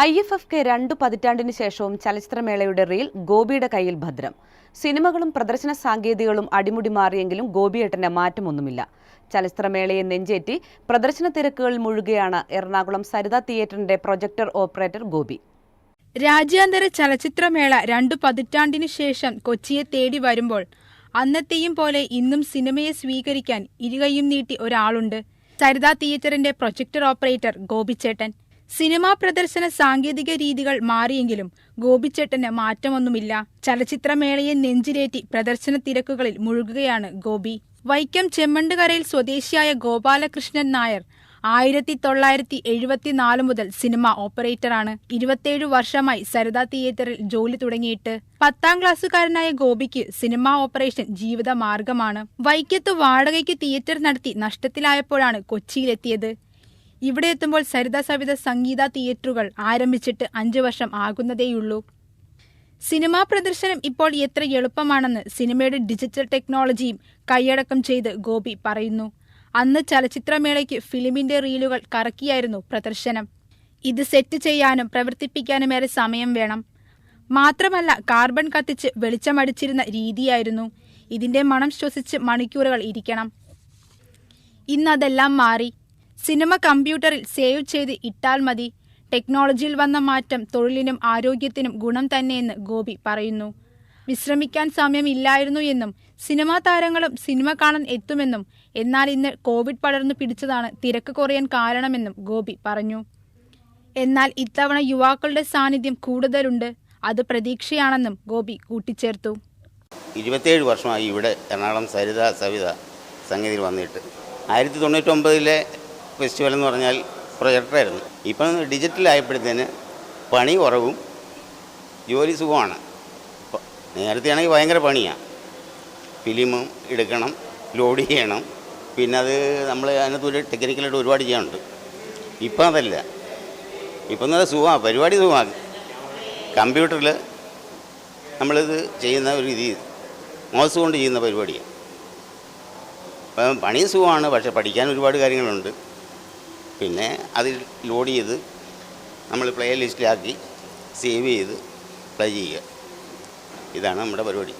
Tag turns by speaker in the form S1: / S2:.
S1: I F F K രണ്ടു പതിറ്റാണ്ടിന് ശേഷവും ചലച്ചിത്രമേളയുടെ reel ഗോപിയുടെ കയ്യിൽ ഭദ്രം. സിനിമകളും പ്രദർശന സാങ്കേതികളും അടിമുടി മാറിയെങ്കിലും ഗോപിയേട്ടന് മാറ്റമൊന്നുമില്ല. ചലച്ചിത്രമേളയെ നെഞ്ചേറ്റി പ്രദർശന തിരക്കുകളിൽ മുഴുകുകയാണ് എറണാകുളം സരിത തിയേറ്ററിന്റെ പ്രൊജക്ടർ ഓപ്പറേറ്റർ ഗോപി.
S2: രാജ്യാന്തര ചലച്ചിത്രമേള രണ്ടു പതിറ്റാണ്ടിനു ശേഷം കൊച്ചിയെ തേടി വരുമ്പോൾ അന്നത്തെയും പോലെ ഇന്നും സിനിമയെ സ്വീകരിക്കാൻ ഇരുകയും നീട്ടി ഒരാളുണ്ട്. സരിത തിയേറ്ററിന്റെ പ്രൊജക്ടർ ഓപ്പറേറ്റർ ഗോപിച്ചേട്ടൻ. സിനിമാ പ്രദർശന സാങ്കേതിക രീതികൾ മാറിയെങ്കിലും ഗോപിച്ചേട്ടന് മാറ്റമൊന്നുമില്ല. ചലച്ചിത്രമേളയെ നെഞ്ചിലേറ്റി പ്രദർശന തിരക്കുകളിൽ മുഴുകുകയാണ് ഗോപി. വൈക്കം ചെമ്മണ്ടുകരയിൽ സ്വദേശിയായ ഗോപാലകൃഷ്ണൻ നായർ ആയിരത്തി തൊള്ളായിരത്തി എഴുപത്തിനാല് മുതൽ സിനിമ ഓപ്പറേറ്ററാണ്. ഇരുപത്തിയേഴ് വർഷമായി സരിത തിയേറ്ററിൽ ജോലി തുടങ്ങിയിട്ട്. പത്താം ക്ലാസ്സുകാരനായ ഗോപിക്ക് സിനിമാ ഓപ്പറേഷൻ ജീവിത മാർഗമാണ് വൈക്കത്ത് വാടകയ്ക്ക് തിയേറ്റർ നടത്തി നഷ്ടത്തിലായപ്പോഴാണ് കൊച്ചിയിലെത്തിയത്. ഇവിടെ എത്തുമ്പോൾ സരിത സവിത സംഗീത തിയേറ്ററുകൾ ആരംഭിച്ചിട്ട് അഞ്ചു വർഷം ആകുന്നതേയുള്ളൂ. സിനിമാ പ്രദർശനം ഇപ്പോൾ എത്ര എളുപ്പമാണെന്ന് സിനിമയുടെ ഡിജിറ്റൽ ടെക്നോളജിയും കൈയടക്കം ചെയ്ത് ഗോപി പറയുന്നു. അന്ന് ചലച്ചിത്രമേളയ്ക്ക് ഫിലിമിന്റെ റീലുകൾ കറക്കിയായിരുന്നു പ്രദർശനം. ഇത് സെറ്റ് ചെയ്യാനും പ്രവർത്തിപ്പിക്കാനും ഏറെ സമയം വേണം. മാത്രമല്ല കാർബൺ കത്തിച്ച് വെളിച്ചമടിച്ചിരുന്ന രീതിയായിരുന്നു. ഇതിന്റെ മണം ശ്വസിച്ച് മണിക്കൂറുകൾ ഇരിക്കണം. ഇന്നതെല്ലാം മാറി. സിനിമ കമ്പ്യൂട്ടറിൽ സേവ് ചെയ്ത് ഇട്ടാൽ മതി. ടെക്നോളജിയിൽ വന്ന മാറ്റം തൊഴിലിനും ആരോഗ്യത്തിനും ഗുണം തന്നെയെന്ന് ഗോപി പറയുന്നു. വിശ്രമിക്കാൻ സമയമില്ലായിരുന്നു എന്നും സിനിമാ താരങ്ങളും സിനിമ കാണാൻ എത്തുമെന്നും എന്നാൽ ഇന്ന് കോവിഡ് പടർന്നു പിടിച്ചതാണ് തിരക്ക് കുറയാൻ കാരണമെന്നും ഗോപി പറഞ്ഞു. എന്നാൽ ഇത്തവണ യുവാക്കളുടെ സാന്നിധ്യം കൂടുതലുണ്ട്. അത് പ്രതീക്ഷയാണെന്നും ഗോപി കൂട്ടിച്ചേർത്തു.
S3: ഇരുപത്തിയേഴ് വർഷമായി ഇവിടെ എറണാകുളം സരിത സവിത സംഗീതിയിൽ വന്നിട്ട്. ആയിരത്തി തൊണ്ണൂറ്റൊമ്പതിലെ ഫെസ്റ്റിവൽ എന്ന് പറഞ്ഞാൽ പ്രൊജക്ടറായിരുന്നു. ഇപ്പം ഡിജിറ്റലായപ്പോഴത്തേന് പണി കുറവും ജോലി സുഖമാണ്. നേരത്തെ ആണെങ്കിൽ ഭയങ്കര പണിയാണ് ഫിലിമും എടുക്കണം ലോഡ് ചെയ്യണം. പിന്നെ അത് നമ്മൾ അതിനകത്ത് ഒരു ടെക്നിക്കലായിട്ട് ഒരുപാട് ചെയ്യാനുണ്ട്. ഇപ്പം അതല്ല. ഇപ്പം നല്ല സുഖമാണ് പരിപാടി സുഖമാണ് കമ്പ്യൂട്ടറിൽ നമ്മളിത് ചെയ്യുന്ന ഒരു രീതി മോസ് കൊണ്ട് ചെയ്യുന്ന പരിപാടിയാണ് അപ്പം പണി സുഖമാണ് പക്ഷെ പഠിക്കാൻ ഒരുപാട് കാര്യങ്ങളുണ്ട്. പിന്നെ അതിൽ ലോഡ് ചെയ്ത് നമ്മൾ പ്ലേ ലിസ്റ്റിലാക്കി സേവ് ചെയ്ത് പ്ലേ ചെയ്യുക. ഇതാണ് നമ്മുടെ പരിപാടി.